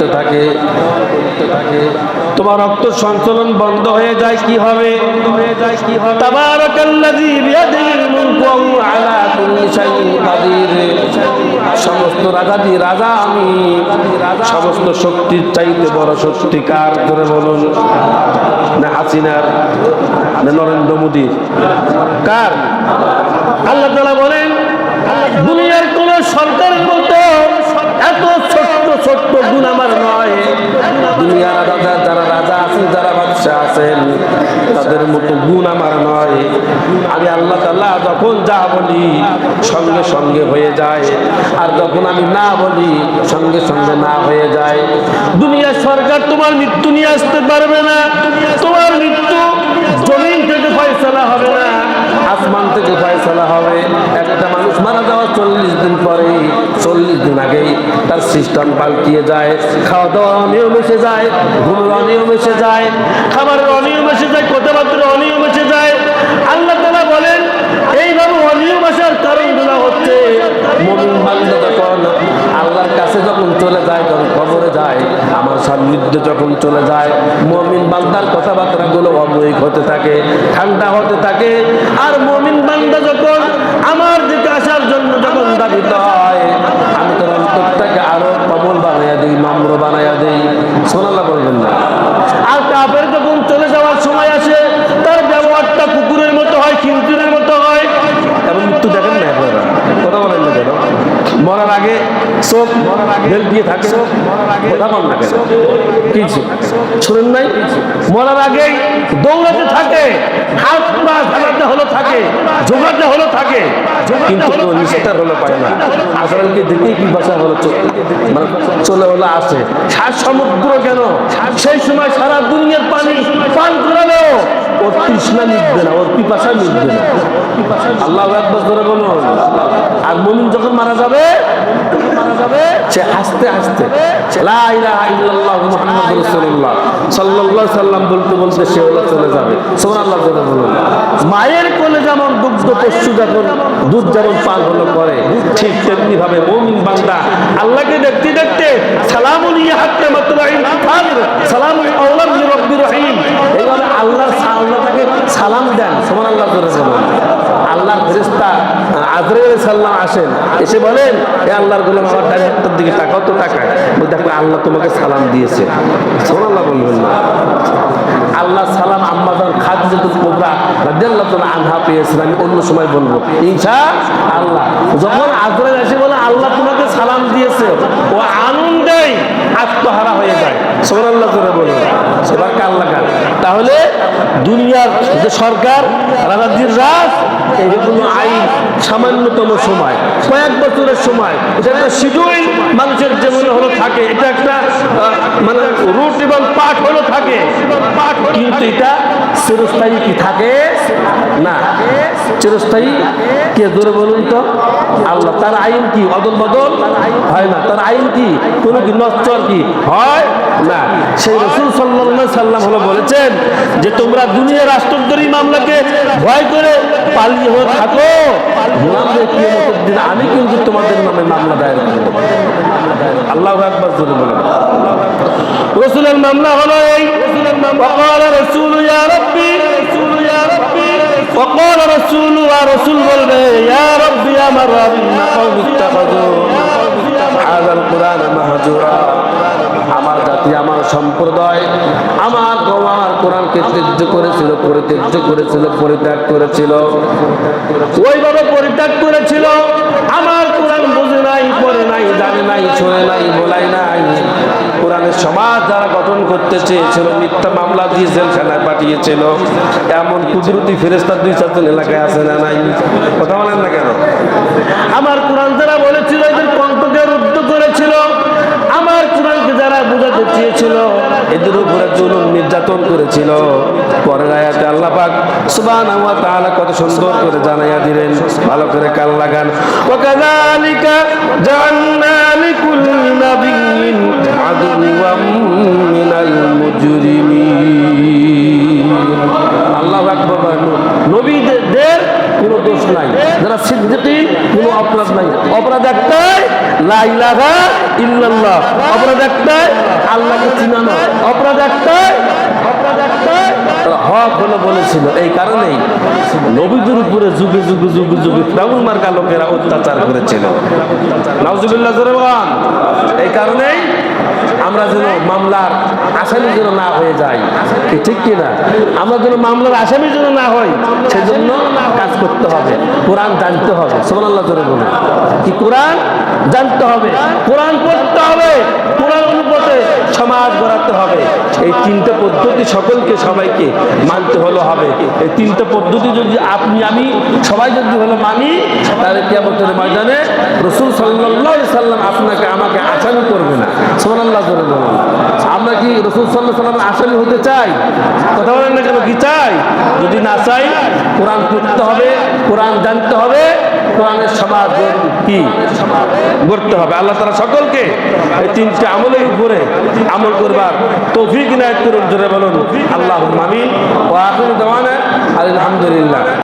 করতে থাকে। তোমার রক্ত সঞ্চালন বন্ধ হয়ে যায় কি হবে? সমস্ত রাজাদি রাজা আমি। সমস্ত শক্তির চাইতে বড় শক্তি কার? বলুন। না হাসিনার, না নরেন্দ্র মোদীর। কার? আল্লাহ তাআলা বলেন দুনিয়ার কোন সরকারের মতো এত ছোট্ট ছোট্ট গুণ আমার নয় দুনিয়ার রাজা যারা রাজা আছেন যারা বাদশাহ আছেন তাদের মতো গুণ আমার নয় আমি আল্লাহ তাল্লাহ যখন যা বলি সঙ্গে সঙ্গে হয়ে যায়। আর যখন আমি না বলি সঙ্গে সঙ্গে না হয়ে যায়। দুনিয়া সরকার তোমার মৃত্যু নিয়ে আসতে পারবে না। তোমার মৃত্যু জমিন থেকে ফয়সলা হবে না, আসমান থেকে ফয়সলা হবে। একটা মানুষ মারা যাওয়ার চল্লিশ দিন পরে চল্লিশ দিন আগেই তার সিস্টেম পাল্টিয়ে যায়। খাওয়া দাওয়া অনিয়ম এসে যায়, ঘুমের অনিয়ম এসে যায়, খাবারের অনিয়ম এসে যায়, কথাবার্তার অনিয়ম এসে যায় আল্লাহ তালা বলেন এইভাবে অনিয়ম আসার কারণগুলো হচ্ছে মমিন বান্দা যখন আল্লাহর কাছে যখন চলে যায় তখন খবরে যায়, আমার সান্নিধ্য যখন চলে যায়, মমিন বান্দার কথাবার্তাগুলো অময়িক হতে থাকে, ঠান্ডা হতে থাকে, আর মমিন বান্দা যখন আমার দিকে আসার জন্য যখন দাবিত হয় আমি তার অন্তরটাকে আরও কমল বানাইয়া দিই নম্র বানাইয়া দিই সোনালা বলবেন না আর কাপের যখন চলে যাওয়ার সময় আসে তার ব্যবহারটা কুকুরের মতো হয় খিমতিরের মতো হয় এবং মৃত্যু দেখেন না আপনারা কথা বলেন না কেন মরার আগে চোখ বেল দিয়ে থাকে। কথা বল না কেন? কিছু শুনেন নাই? মরার আগেই দৌড়াতে থাকে হাত পা ফেলাতে হলো থাকে জোগাতে হলো থাকে কিন্তু কোনো নিষ্ঠার হলো পায় না। আসলে দেখেই কি বাসা হলো মানে চলে হলো আসে সাত সমুদ্র কেন? সেই সময় সারা দুনিয়ার পানি পান করালেও ওর তৃষ্ণা মিটবে না ওর পিপাসা মিটবে না। আল্লাহ একবার ধরে বলুন। আর মমিন যখন মারা যাবে সে রাসূলুল্লাহ সাল্লাল্লাহু সাল্লাম বলতে বলতে সে হলো চলে যাবে। সুবহানাল্লাহ জোরে বলুন। মায়ের কোলে যেমন দুগ্ধ পশু যখন দুধ যেমন পান হলো করে, ঠিক তেমনি ভাবে মুমিন বান্দা আল্লাহকে দেখতে দেখতে সালামুন ইয়া হাত্তা মাতলাইন এইভাবে আল্লাহর আল্লাহ তাকে সালাম দেন। সুবহানাল্লাহ জোরে বলুন। আল্লাহর ফেরেশতা আজরাইল সাল্লাম আসেন, এসে বলেন, এ আল্লাহর গোলাম, আমার ডান হাতের দিকে তাকাও তো তাকায় বলে, দেখো, আল্লাহ তোমাকে সালাম দিয়েছে। সুবহানাল্লাহ বলবেন। না আল্লাহ সালাম আম্মাদান খাদিজাতুল কুবরা রাদিয়াল্লাহু তাআলা আনহা পেয়েছেন, আমি অন্য সময় বলব। ইনশা আল্লাহ, যখন আজরাইল এসে বলে, আল্লাহ তোমাকে সালাম দিয়েছে, ও আনন্দেই আত্মহারা হয়ে যায়। সুবহানাল্লাহ করে বলুন এবার কার লাগা তাহলে দুনিয়ার যে সরকার, রাজাদির রাজ এই কোনো সামান্যতম সময়, কয়েক বছরের সময়, এটা একটা মানুষের জীবনে হলো থাকে, এটা একটা মানে রুট এবং পাঠ হলো থাকে। কিন্তু এটা চিরস্থায়ী কি থাকে? না। চিরস্থায়ী কে দূরে বলুন তো? আল্লাহ তার আইন কি? অদল বদল? হয় না। তার আইন কি? কোনো কি নচ্চর কি? হয় না। সেই রসুল সাল্লা সাল্লাম হলো বলেছেন যে তোমরা দুনিয়া রাষ্ট্রদ্রোহী মামলাকে ভয় করে পালিয়ে হয়ে থাকো। আমি কিন্তু তোমাদের নামে মামলা দায়ের করব। আল্লাহ একবার ধরে বলেন। রসুলের মামলা হলো এই। রসুলের মামলা রসুল রসুল আর রসুল বলবে, ইয়া আমার জাতি, আমার সম্প্রদায়, আমার আমার কোরআনকে ত্যায্য করেছিল, পরিত্যাজ্য করেছিল, পরিত্যাগ করেছিল। ওইভাবে পরিত্যাগ করেছিল। আমার কোরআন বুঝে নাই, পড়ে নাই, জানে নাই, শোনে নাই, বলাই নাই। কোরআনের সমাজ যারা গঠন করতে চেয়েছিল, মিথ্যা মামলা দিয়েছেন সেনায় পাঠিয়েছিল। এমন কুদরতি ফেরেস্তা দুই চারজন এলাকায় আছে না নাই? কথা বলেন না কেন? আমার কোরআন যারা বলেছিল, এদের কণ্ঠকে রুদ্ধ করেছিল। আমার কোরআনকে যারা বোঝাতে চেয়েছিল এদের উপরে জুলুম নির্যাতন করেছিল। পরের আয়াতে আল্লাহ পাক সুবহানাহু ওয়া তাআলা কত সুন্দর করে জানাইয়া দিলেন। ভালো করে কান লাগান। ওয়া কাযালিকা জাআলনা লিকুল্লি নাবিয়্যিন। একটাই লা ইলাহা ইল্লাল্লাহ। অপরাধ একটাই, আল্লাহকে চিনানো। বলেছিল, এই কারণেই নবীদের যুগে যুগে যুগে যুগে ফ্রাউন মার্কা লোকেরা অত্যাচার করেছিল। নাউজুবিল্লাহ, জোরে এই কারণেই আমরা যেন মামলার আসামি যেন না হয়ে যাই। ঠিক কি না? আমরা যেন মামলার আসামি যেন না হই, সেজন্য কাজ করতে হবে। কোরআন জানতে হবে। সোমানাল্লাহ জোরে বলে কি কোরআন? জানতে হবে। কোরআন পড়তে হবে। কোরআন অনুপাতে সমাজ গড়াতে হবে। এই তিনটে পদ্ধতি সকলকে, সবাইকে মানতে হলো হবে। এই তিনটে পদ্ধতি যদি আপনি, আমি, সবাই যদি হলো মানি, তাহলে কিয়ামতের ময়দানে রসুল সাল্লাহ সাল্লাম আপনাকে, আমাকে আসামি করবে না সোমানাল্লাহ করে বলুন আমরা কি রসুল আসামি হতে চাই। কথা বলেন না কেন? কি চাই? যদি না চাই, কোরআন পড়তে হবে, কোরআন জানতে হবে, কোরআনের সমাজ কি? গড়তে হবে। আল্লাহ তারা সকলকে এই তিনটে আমলের উপরে আমল করবার তৌফিক ইনায়ত করুন। জোরে বলুন আল্লাহ মামিন ও আখির দেওয়ানা আলহামদুলিল্লাহ